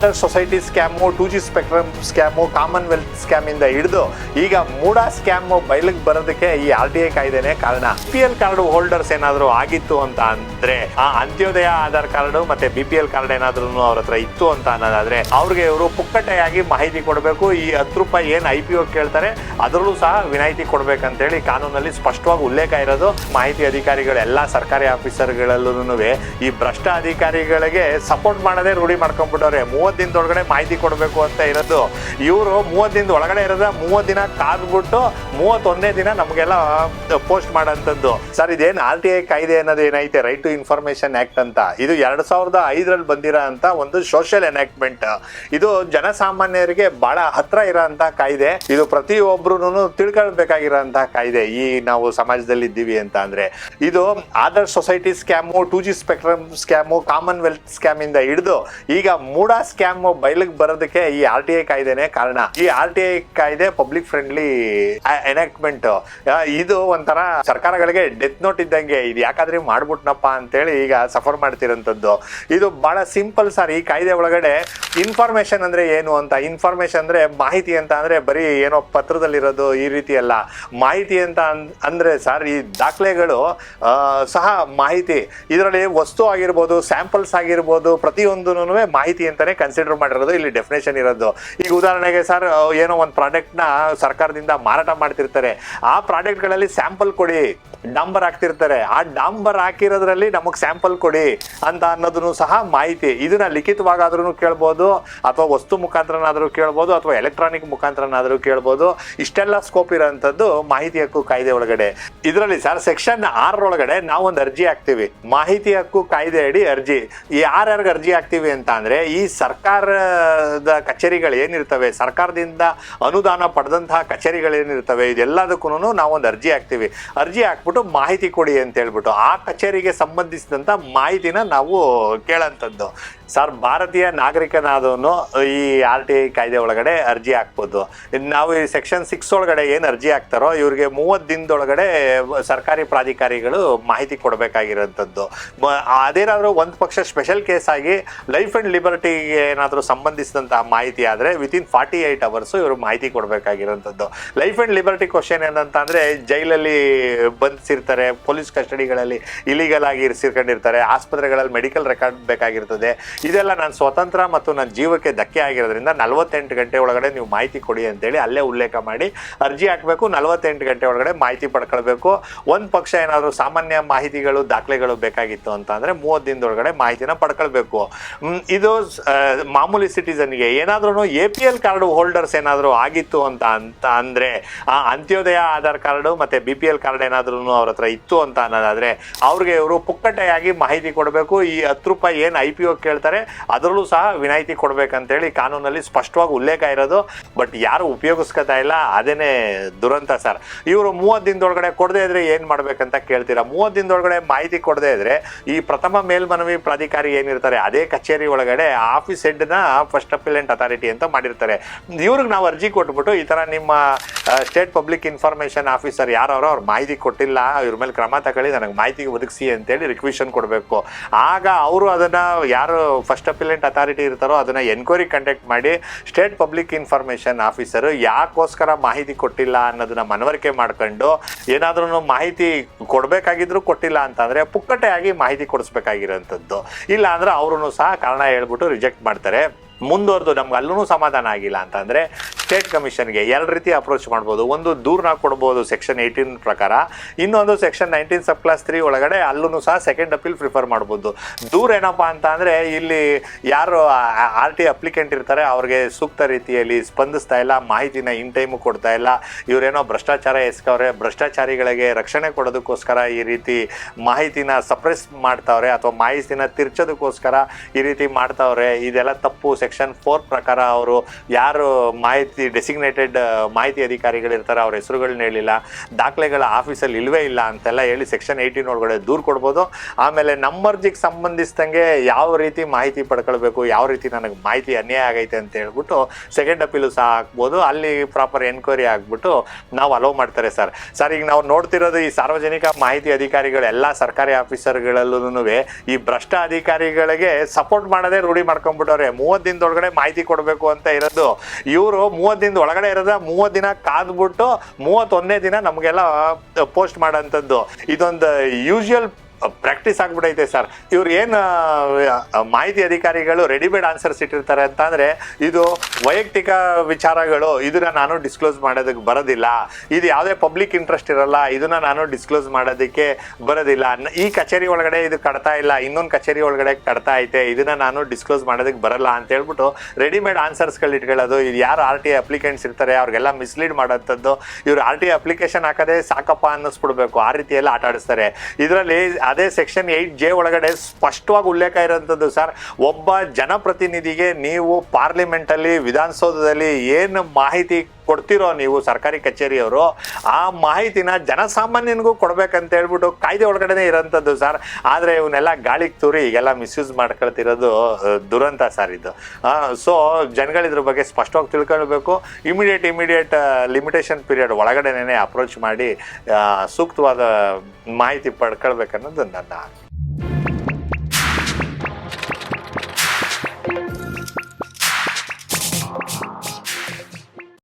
Society scam two G spectrum scam commonwealth scam ಇಂದ ಹಿಡಿದು ಈಗ ಮೂಡಾ ಸ್ಕ್ಯಾಮ್ ಬಯಲಿಗೆ ಬರೋದಕ್ಕೆ ಈ ಆರ್ ಟಿ ಐ ಕಾಯ್ದೆನೆ ಕಾರಣ. ಪಿ ಎಲ್ ಕಾರ್ಡ್ ಹೋಲ್ಡರ್ಸ್ ಏನಾದರೂ ಆಗಿತ್ತು ಅಂತ ಅಂದ್ರೆ, ಆ ಅಂತ್ಯೋದಯ ಆಧಾರ್ ಕಾರ್ಡ್ ಮತ್ತೆ ಬಿ ಪಿ ಎಲ್ ಕಾರ್ಡ್ ಏನಾದ್ರೂ ಅವ್ರ ಹತ್ರ ಇತ್ತು ಅಂತ ಅನ್ನೋದಾದ್ರೆ, ಅವ್ರಿಗೆ ಇವರು ಪುಕ್ಕಟೆಯಾಗಿ ಮಾಹಿತಿ ಕೊಡಬೇಕು. ಈ ಹತ್ತು ರೂಪಾಯಿ ಏನು ಐ ಪಿ ಓ ಕೇಳ್ತಾರೆ, ಅದರಲ್ಲೂ ಸಹ ವಿನಾಯಿತಿ ಕೊಡ್ಬೇಕಂತೇಳಿ ಕಾನೂನಲ್ಲಿ ಸ್ಪಷ್ಟವಾಗಿ ಉಲ್ಲೇಖ ಇರೋದು. ಮಾಹಿತಿ ಅಧಿಕಾರಿಗಳು ಎಲ್ಲಾ ಸರ್ಕಾರಿ ಆಫೀಸರ್ಗಳಲ್ಲೂ ಈ ಭ್ರಷ್ಟ ಅಧಿಕಾರಿಗಳಿಗೆ ಸಪೋರ್ಟ್ ಮಾಡದೆ ರೂಢಿ ಮಾಡ್ಕೊಂಡ್ಬಿಟ್ಟವ್ರೆ. ಮೂವತ್ತು ದಿನದೊಳಗಡೆ ಮಾಹಿತಿ ಕೊಡಬೇಕು ಅಂತ ಇರೋದು. ಇವರು ಮೂವತ್ತು ದಿನದ ಒಳಗಡೆ ಇರೋದ ಮೂವತ್ತು ದಿನ ಕಾದ್ಬಿಟ್ಟು ಮೂವತ್ತೊಂದನೇ ದಿನ ನಮಗೆಲ್ಲ ಪೋಸ್ಟ್ ಮಾಡೋಂಥದ್ದು ಸರ್, ಇದೇನು ಆರ್ ಟಿ ಐ ಕಾಯ್ದೆ ಅನ್ನೋದು ಏನೈತೆ? ರೈಟ್ ಟು ಇನ್ಫಾರ್ಮೇಶನ್ ಆ್ಯಕ್ಟ್ ಅಂತ. ಇದು ಎರಡು ಸಾವಿರದ ಐದರಲ್ಲಿ ಬಂದಿರೋ ಅಂತ ಒಂದು ಸೋಷಿಯಲ್ ಎನಾಕ್ಟ್ಮೆಂಟ್ ಇದು ಜನಸಾಮಾನ್ಯರಿಗೆ ಬಹಳ ಹತ್ರ ಇರೋಂಥ ಕಾಯ್ದೆ. ಇದು ಪ್ರತಿಯೊಬ್ರು ತಿಳ್ಕೊಳ್ಬೇಕಾಗಿರೋಂಥ ಕಾಯ್ದೆ ಈ ನಾವು ಸಮಾಜದಲ್ಲಿ ಇದ್ದೀವಿ ಅಂತ ಅಂದ್ರೆ. ಇದು Adarsh society scam two G spectrum scam commonwealth scam ಇಂದ ಹಿಡಿದು ಈಗ ಮೂಡಾ ಸ್ಕ್ಯಾಮ್ ಬಯಲಿಗೆ ಬರೋದಕ್ಕೆ ಈ ಆರ್ ಟಿ ಐ ಕಾಯ್ದೆನೆ ಕಾರಣ. ಈ ಆರ್ ಟಿ ಐ ಕಾಯ್ದೆ ಪಬ್ಲಿಕ್ ಫ್ರೆಂಡ್ಲಿ ಎನಾಕ್ಟ್ಮೆಂಟ್ ಇದು ಒಂಥರ ಸರ್ಕಾರಗಳಿಗೆ ಡೆತ್ ನೋಟ್ ಇದ್ದಂಗೆ. ಇದು ಯಾಕಾದ್ರೆ ಮಾಡ್ಬಿಟ್ನಪ್ಪ ಅಂತೇಳಿ ಈಗ ಸಫರ್ ಮಾಡ್ತಿರೋಂಥದ್ದು. ಇದು ಬಹಳ ಸಿಂಪಲ್ ಸರ್ ಈ ಕಾಯ್ದೆ ಒಳಗಡೆ ಇನ್ಫಾರ್ಮೇಶನ್ ಅಂದ್ರೆ ಏನು ಅಂತ? ಇನ್ಫಾರ್ಮೇಶನ್ ಅಂದ್ರೆ ಮಾಹಿತಿ ಅಂತ ಅಂದ್ರೆ ಬರೀ ಏನೋ ಪತ್ರದಲ್ಲಿರೋದು ಈ ರೀತಿ ಅಲ್ಲ ಮಾಹಿತಿ ಅಂತ ಅಂದ್ರೆ ಸರ್ ಈ ದಾಖಲೆಗಳು ಸಹ ಮಾಹಿತಿ. ಇದರಲ್ಲಿ ವಸ್ತು ಆಗಿರ್ಬೋದು ಸ್ಯಾಂಪಲ್ಸ್ ಆಗಿರ್ಬೋದು ಪ್ರತಿಯೊಂದೂ ಮಾಹಿತಿ ಅಂತಾನೆ ಕನ್ಸಿಡರ್ ಮಾಡಿರೋದು, ಇಲ್ಲಿ ಡೆಫಿನೇಷನ್ ಇರೋದು. ಈಗ ಉದಾಹರಣೆಗೆ ಸರ್ ಏನೋ ಒಂದು ಪ್ರಾಡಕ್ಟ್ನ ಸರ್ಕಾರದಿಂದ ಮಾರಾಟ ಮಾಡ್ತಿರ್ತಾರೆ. ಆ ಪ್ರಾಡಕ್ಟ್ಗಳಲ್ಲಿ ಸ್ಯಾಂಪಲ್ ಕೊಡಿ ಡಾಂಬರ್ ಹಾಕ್ತಿರ್ತಾರೆ. ಆ ಡಾಂಬರ್ ಹಾಕಿರೋದ್ರಲ್ಲಿ ನಮಗೆ ಸ್ಯಾಂಪಲ್ ಕೊಡಿ ಅಂತ ಅನ್ನೋದನ್ನು ಸಹ ಮಾಹಿತಿ. ಇದನ್ನ ಲಿಖಿತವಾಗಾದ್ರೂ ಕೇಳ್ಬೋದು, ಅಥವಾ ವಸ್ತು ಮುಖಾಂತರನಾದ್ರೂ ಕೇಳ್ಬೋದು, ಅಥವಾ ಎಲೆಕ್ಟ್ರಾನಿಕ್ ಮುಖಾಂತರನಾದ್ರೂ ಕೇಳ್ಬೋದು. ಇಷ್ಟೆಲ್ಲ ಸ್ಕೋಪ್ ಇರೋಂಥದ್ದು ಮಾಹಿತಿ ಹಕ್ಕು ಕಾಯ್ದೆ ಒಳಗಡೆ. ಇದರಲ್ಲಿ ಸರ್ ಸೆಕ್ಷನ್ ಆರರೊಳಗಡೆ ನಾವು ಒಂದು ಅರ್ಜಿ ಹಾಕ್ತೀವಿ. ಮಾಹಿತಿ ಹಕ್ಕು ಕಾಯ್ದೆ ಅಡಿ ಅರ್ಜಿ. ಯಾರ್ಯಾರಿಗೆ ಅರ್ಜಿ ಹಾಕ್ತೀವಿ ಅಂತ ಅಂದ್ರೆ ಈ ಸರ್ಕಾರದ ಕಚೇರಿಗಳು ಏನಿರ್ತವೆ, ಸರ್ಕಾರದಿಂದ ಅನುದಾನ ಪಡೆದಂತಹ ಕಚೇರಿಗಳು ಏನಿರ್ತವೆ, ಇದೆಲ್ಲದಕ್ಕೂ ನಾವು ಒಂದು ಅರ್ಜಿ ಹಾಕ್ತೀವಿ. ಅರ್ಜಿ ಹಾಕ್ಬಿಟ್ಟು ಮಾಹಿತಿ ಕೊಡಿ ಅಂತ ಹೇಳ್ಬಿಟ್ಟು, ಆ ಕಚೇರಿಗೆ ಸಂಬಂಧಿಸಿದಂಥ ಮಾಹಿತಿನ ನಾವು ಕೇಳೋಂಥದ್ದು. ಸರ್, ಭಾರತೀಯ ನಾಗರಿಕನಾದವನು ಈ ಆರ್ ಟಿ ಐ ಕಾಯ್ದೆ ಒಳಗಡೆ ಅರ್ಜಿ ಹಾಕ್ಬೋದು. ನಾವು ಈ ಸೆಕ್ಷನ್ ಸಿಕ್ಸ್ ಒಳಗಡೆ ಏನು ಅರ್ಜಿ ಹಾಕ್ತಾರೋ, ಇವ್ರಿಗೆ ಮೂವತ್ತು ದಿನದೊಳಗಡೆ ಸರ್ಕಾರಿ ಪ್ರಾಧಿಕಾರಿಗಳು ಮಾಹಿತಿ ಕೊಡಬೇಕಾಗಿರೋಂಥದ್ದು. ಅದೇನಾದರೂ ಒಂದು ಪಕ್ಷ ಸ್ಪೆಷಲ್ ಕೇಸ್ ಆಗಿ ಲೈಫ್ ಆ್ಯಂಡ್ ಲಿಬರ್ಟಿಗೆ ಏನಾದರೂ ಸಂಬಂಧಿಸಿದಂತಹ ಮಾಹಿತಿ ಆದರೆ ವಿತಿನ್ ಫಾರ್ಟಿ ಏಯ್ಟ್ ಅವರ್ಸು ಇವರು ಮಾಹಿತಿ ಕೊಡಬೇಕಾಗಿರೋಂಥದ್ದು. ಲೈಫ್ ಆ್ಯಂಡ್ ಲಿಬರ್ಟಿ ಕ್ವಶನ್ ಏನಂತ ಅಂದರೆ ಜೈಲಲ್ಲಿ ಬಂಧಿಸಿರ್ತಾರೆ, ಪೊಲೀಸ್ ಕಸ್ಟಡಿಗಳಲ್ಲಿ ಇಲಿಗಲ್ ಆಗಿ ಇರಿಸಿಕೊಂಡಿರ್ತಾರೆ ಆಸ್ಪತ್ರೆಗಳಲ್ಲಿ ಮೆಡಿಕಲ್ ರೆಕಾರ್ಡ್ ಬೇಕಾಗಿರ್ತದೆ. ಇದೆಲ್ಲ ನಾನು ಸ್ವತಂತ್ರ ಮತ್ತು ನನ್ನ ಜೀವಕ್ಕೆ ಧಕ್ಕೆ ಆಗಿರೋದ್ರಿಂದ ನಲವತ್ತೆಂಟು ಗಂಟೆ ಒಳಗಡೆ ನೀವು ಮಾಹಿತಿ ಕೊಡಿ ಅಂತೇಳಿ ಅಲ್ಲೇ ಉಲ್ಲೇಖ ಮಾಡಿ ಅರ್ಜಿ ಹಾಕಬೇಕು, ನಲವತ್ತೆಂಟು ಗಂಟೆ ಒಳಗಡೆ ಮಾಹಿತಿ ಪಡ್ಕೊಳ್ಬೇಕು. ಒಂದು ಪಕ್ಷ ಏನಾದರೂ ಸಾಮಾನ್ಯ ಮಾಹಿತಿಗಳು, ದಾಖಲೆಗಳು ಬೇಕಾಗಿತ್ತು ಅಂತ ಅಂದರೆ ಮೂವತ್ತು ದಿನದೊಳಗಡೆ ಮಾಹಿತಿನ ಪಡ್ಕೊಳ್ಬೇಕು. ಇದು ಮಾಮೂಲಿ ಸಿಟಿಸನ್ಗೆ ಏನಾದ್ರೂ A P L card holders ಏನಾದರೂ ಆಗಿತ್ತು ಅಂತ ಅಂತ ಅಂದರೆ, ಆ ಅಂತ್ಯೋದಯ ಆಧಾರ್ ಕಾರ್ಡು ಮತ್ತು ಬಿ ಪಿ ಎಲ್ ಕಾರ್ಡ್ ಏನಾದ್ರೂ ಅವ್ರ ಹತ್ರ ಇತ್ತು ಅಂತ ಅನ್ನೋದಾದರೆ, ಅವ್ರಿಗೆ ಇವರು ಪುಕ್ಕಟ್ಟೆಯಾಗಿ ಮಾಹಿತಿ ಕೊಡಬೇಕು. ಈ ಹತ್ತು ರೂಪಾಯಿ ಏನು ಐ ಪಿ ಒ ಕೇಳ್ತಾರೆ, ಅದರಲ್ಲೂ ಸಹ ವಿನಾಯಿತಿ ಕೊಡ್ಬೇಕಂತೇಳಿ ಕಾನೂನಲ್ಲಿ ಸ್ಪಷ್ಟವಾಗಿ ಉಲ್ಲೇಖ ಇರೋದು. ಬಟ್ ಯಾರು ಉಪಯೋಗಿಸ್ಕೊತಾ ಇಲ್ಲ, ಅದೇನೇ ದುರಂತ ಸರ್. ಇವರು ಮೂವತ್ತು ದಿನದೊಳಗಡೆ ಕೊಡದೇ ಇದ್ರೆ ಏನು ಮಾಡ್ಬೇಕಂತ ಕೇಳ್ತೀರಾ? ಮೂವತ್ತು ದಿನದೊಳಗಡೆ ಮಾಹಿತಿ ಕೊಡದೇ ಇದ್ರೆ, ಈ ಪ್ರಥಮ ಮೇಲ್ಮನವಿ ಪ್ರಾಧಿಕಾರಿ ಏನಿರ್ತಾರೆ, ಅದೇ ಕಚೇರಿ ಒಳಗಡೆ ಆಫೀಸ್ ಹೆಡ್ನ ಫಸ್ಟ್ ಅಪಿಲೆಂಟ್ ಅಥಾರಿಟಿ ಅಂತ ಮಾಡಿರ್ತಾರೆ. ಇವ್ರಿಗೆ ನಾವು ಅರ್ಜಿ ಕೊಟ್ಬಿಟ್ಟು ಈ ಥರ ನಿಮ್ಮ ಸ್ಟೇಟ್ ಪಬ್ಲಿಕ್ ಇನ್ಫಾರ್ಮೇಷನ್ ಆಫೀಸರ್ ಯಾರವರೋ ಅವ್ರು ಮಾಹಿತಿ ಕೊಟ್ಟಿಲ್ಲ, ಇವ್ರ ಮೇಲೆ ಕ್ರಮ ತಗೊಳ್ಳಿ, ನನಗೆ ಮಾಹಿತಿ ಒದಗಿಸಿ ಅಂತೇಳಿ ರಿಕ್ವಿಷನ್ ಕೊಡಬೇಕು. ಆಗ ಅವರು ಅದನ್ನು ಯಾರು ಫಸ್ಟ್ ಅಪಿಲೆಂಟ್ ಅಥಾರಿಟಿ ಇರ್ತಾರೋ ಅದನ್ನು ಎನ್ಕ್ವೈರಿ ಕಂಡಕ್ಟ್ ಮಾಡಿ ಸ್ಟೇಟ್ ಪಬ್ಲಿಕ್ ಇನ್ಫಾರ್ಮೇಷನ್ ಆಫೀಸರು ಯಾಕೋಸ್ಕರ ಮಾಹಿತಿ ಕೊಟ್ಟಿಲ್ಲ ಅನ್ನೋದನ್ನ ಮನವರಿಕೆ ಮಾಡ್ಕೊಂಡು ಏನಾದ್ರೂ ಮಾಹಿತಿ ಕೊಡಬೇಕಾಗಿದ್ರು ಕೊಟ್ಟಿಲ್ಲ ಅಂತಂದರೆ ಪುಕ್ಕಟೆಯಾಗಿ ಮಾಹಿತಿ ಕೊಡಿಸ್ಬೇಕಾಗಿರೋಂಥದ್ದು. ಇಲ್ಲ ಅಂದ್ರೆ ಅವರು ಸಹ ಕಾರಣ ಹೇಳ್ಬಿಟ್ಟು ರಿಜೆಕ್ಟ್ ಮಾಡ್ತಾರೆ. ಮುಂದುವರೆದು ನಮ್ಗೆ ಅಲ್ಲೂ ಸಮಾಧಾನ ಆಗಿಲ್ಲ ಅಂತಂದರೆ ಸ್ಟೇಟ್ ಕಮಿಷನ್ಗೆ ಎರಡು ರೀತಿ ಅಪ್ರೋಚ್ ಮಾಡ್ಬೋದು. ಒಂದು ದೂರನ ಕೊಡ್ಬೋದು ಸೆಕ್ಷನ್ ಏಯ್ಟೀನ್ ಪ್ರಕಾರ. ಇನ್ನೊಂದು section nineteen sub clause three ಒಳಗಡೆ ಅಲ್ಲೂ ಸಹ ಸೆಕೆಂಡ್ ಅಪೀಲ್ ಪ್ರಿಫರ್ ಮಾಡ್ಬೋದು. ದೂರ ಏನಪ್ಪ ಅಂತ ಅಂದರೆ ಇಲ್ಲಿ ಯಾರು ಆರ್ ಟಿ ಅಪ್ಲಿಕೆಂಟ್ ಇರ್ತಾರೆ, ಅವ್ರಿಗೆ ಸೂಕ್ತ ರೀತಿಯಲ್ಲಿ ಸ್ಪಂದಿಸ್ತಾ ಇಲ್ಲ, ಮಾಹಿತಿನ ಇನ್ ಟೈಮು ಕೊಡ್ತಾ ಇಲ್ಲ. ಇವರೇನೋ ಭ್ರಷ್ಟಾಚಾರ ಎಸ್ಕವ್ರೆ, ಭ್ರಷ್ಟಾಚಾರಿಗಳಿಗೆ ರಕ್ಷಣೆ ಕೊಡೋದಕ್ಕೋಸ್ಕರ ಈ ರೀತಿ ಮಾಹಿತಿನ ಸಪ್ರೆಸ್ ಮಾಡ್ತಾವ್ರೆ ಅಥವಾ ಮಾಹಿತಿನ ತಿರ್ಚೋದಕ್ಕೋಸ್ಕರ ಈ ರೀತಿ ಮಾಡ್ತಾವ್ರೆ, ಇದೆಲ್ಲ ತಪ್ಪು. ಸೆಕ್ಷನ್ ಫೋರ್ ಪ್ರಕಾರ ಅವರು ಯಾರು ಮಾಹಿತಿ ಮಾಹಿತಿ ಡೆಸಿಗ್ನೇಟೆಡ್ ಮಾಹಿತಿ ಅಧಿಕಾರಿಗಳಿರ್ತಾರೆ, ಅವ್ರ ಹೆಸರುಗಳನ್ನ ಹೇಳಿಲ್ಲ, ದಾಖಲೆಗಳ ಆಫೀಸಲ್ಲಿ ಇಲ್ವೇ ಇಲ್ಲ ಅಂತೆಲ್ಲ ಹೇಳಿ ಸೆಕ್ಷನ್ ಏಯ್ಟೀನ್ ಒಳಗಡೆ ದೂರು ಕೊಡ್ಬೋದು. ಆಮೇಲೆ ನಮ್ಮರ್ಜಿಗೆ ಸಂಬಂಧಿಸಿದಂಗೆ ಯಾವ ರೀತಿ ಮಾಹಿತಿ ಪಡ್ಕೊಳ್ಬೇಕು, ಯಾವ ರೀತಿ ನನಗೆ ಮಾಹಿತಿ ಅನ್ಯಾಯ ಆಗೈತೆ ಅಂತ ಹೇಳ್ಬಿಟ್ಟು ಸೆಕೆಂಡ್ ಅಪೀಲು ಸಹ ಹಾಕ್ಬೋದು. ಅಲ್ಲಿ ಪ್ರಾಪರ್ ಎನ್ಕ್ವೈರಿ ಆಗ್ಬಿಟ್ಟು ನಾವು ಅಲೋ ಮಾಡ್ತಾರೆ ಸರ್. ಸರ್, ಈಗ ನಾವು ನೋಡ್ತಿರೋದು ಈ ಸಾರ್ವಜನಿಕ ಮಾಹಿತಿ ಅಧಿಕಾರಿಗಳು, ಎಲ್ಲ ಸರ್ಕಾರಿ ಆಫೀಸರ್ಗಳಲ್ಲೂ ಈ ಭ್ರಷ್ಟ ಅಧಿಕಾರಿಗಳಿಗೆ ಸಪೋರ್ಟ್ ಮಾಡೋದೇ ರೂಢಿ ಮಾಡ್ಕೊಂಡ್ಬಿಟ್ಟವ್ರೆ. ಮೂವತ್ತು ದಿನದೊಳಗಡೆ ಮಾಹಿತಿ ಕೊಡಬೇಕು ಅಂತ ಇರೋದು ಇವರು ಮೂವತ್ತು ದಿನದ ಒಳಗಡೆ ಇರೋದ ಮೂವತ್ತು ದಿನ ಕಾದ್ಬಿಟ್ಟು ಮೂವತ್ತೊಂದನೇ ದಿನ ನಮಗೆಲ್ಲ ಪೋಸ್ಟ್ ಮಾಡೋಂಥದ್ದು. ಇದೊಂದು ಯೂಶುವಲ್ ಪ್ರಾಕ್ಟೀಸ್ ಆಗ್ಬಿಟ್ಟೈತೆ ಸರ್ ಇವ್ರು ಏನು ಮಾಹಿತಿ ಅಧಿಕಾರಿಗಳು ರೆಡಿಮೇಡ್ ಆನ್ಸರ್ಸ್ ಇಟ್ಟಿರ್ತಾರೆ ಅಂತ ಅಂದ್ರೆ ಇದು ವೈಯಕ್ತಿಕ ವಿಚಾರಗಳು, ಇದನ್ನ ನಾನು ಡಿಸ್ಕ್ಲೋಸ್ ಮಾಡೋದಕ್ಕೆ ಬರೋದಿಲ್ಲ. ಇದು ಯಾವುದೇ ಪಬ್ಲಿಕ್ ಇಂಟ್ರೆಸ್ಟ್ ಇರಲ್ಲ, ಇದನ್ನ ನಾನು ಡಿಸ್ಕ್ಲೋಸ್ ಮಾಡೋದಕ್ಕೆ ಬರೋದಿಲ್ಲ. ಈ ಕಚೇರಿ ಒಳಗಡೆ ಇದು ಕಡ್ತಾ ಇಲ್ಲ, ಇನ್ನೊಂದು ಕಚೇರಿ ಒಳಗಡೆ ಕಡ್ತಾ ಐತೆ, ಇದನ್ನ ನಾನು ಡಿಸ್ಕ್ಲೋಸ್ ಮಾಡೋದಕ್ಕೆ ಬರಲ್ಲ ಅಂತ ಹೇಳ್ಬಿಟ್ಟು ರೆಡಿಮೇಡ್ ಆನ್ಸರ್ಸ್ಗಳು ಇಟ್ಕೊಳ್ಳೋದು ಇದು ಯಾರು ಆರ್ ಟಿ ಅಪ್ಲಿಕೆಂಟ್ಸ್ ಇರ್ತಾರೆ, ಅವ್ರಿಗೆಲ್ಲ ಮಿಸ್ಲೀಡ್ ಮಾಡೋಂಥದ್ದು, ಇವ್ರು ಆರ್ ಟಿ ಅಪ್ಲಿಕೇಶನ್ ಹಾಕೋದೇ ಸಾಕಪ್ಪ ಅನ್ನಿಸ್ಬಿಡ್ಬೇಕು, ಆ ರೀತಿಯಲ್ಲಿ ಆಟ ಆಡಿಸ್ತಾರೆ ಇದರಲ್ಲಿ ಅದೇ ಸೆಕ್ಷನ್ ಏಯ್ಟ್ ಜೆ ಒಳಗಡೆ ಸ್ಪಷ್ಟವಾಗಿ ಉಲ್ಲೇಖ ಇರೋಂಥದ್ದು ಸರ್. ಒಬ್ಬ ಜನಪ್ರತಿನಿಧಿಗೆ ನೀವು ಪಾರ್ಲಿಮೆಂಟಲ್ಲಿ, ವಿಧಾನಸೌಧದಲ್ಲಿ ಏನು ಮಾಹಿತಿ ಕೊಡ್ತಿರೋ ನೀವು ಸರ್ಕಾರಿ ಕಚೇರಿಯವರು, ಆ ಮಾಹಿತಿನ ಜನಸಾಮಾನ್ಯನಿಗೂ ಕೊಡ್ಬೇಕಂತ ಹೇಳ್ಬಿಟ್ಟು ಕಾಯ್ದೆ ಒಳಗಡೆನೆ ಇರೋಂಥದ್ದು ಸರ್. ಆದರೆ ಇವನ್ನೆಲ್ಲ ಗಾಳಿಗೆ ತೂರಿ ಈಗೆಲ್ಲ ಮಿಸ್ಯೂಸ್ ಮಾಡ್ಕೊಳ್ತಿರೋದು ದುರಂತ ಸರ್ ಇದು. ಸೊ ಜನಗಳಿದ್ರ ಬಗ್ಗೆ ಸ್ಪಷ್ಟವಾಗಿ ತಿಳ್ಕೊಳ್ಬೇಕು. ಇಮಿಡಿಯೇಟ್ ಇಮಿಡಿಯೇಟ್ ಲಿಮಿಟೇಷನ್ ಪೀರಿಯಡ್ ಒಳಗಡೆನೇ ಅಪ್ರೋಚ್ ಮಾಡಿ ಸೂಕ್ತವಾದ ಮಾಹಿತಿ ಪಡ್ಕೊಳ್ಬೇಕನ್ನೋದು ನನ್ನ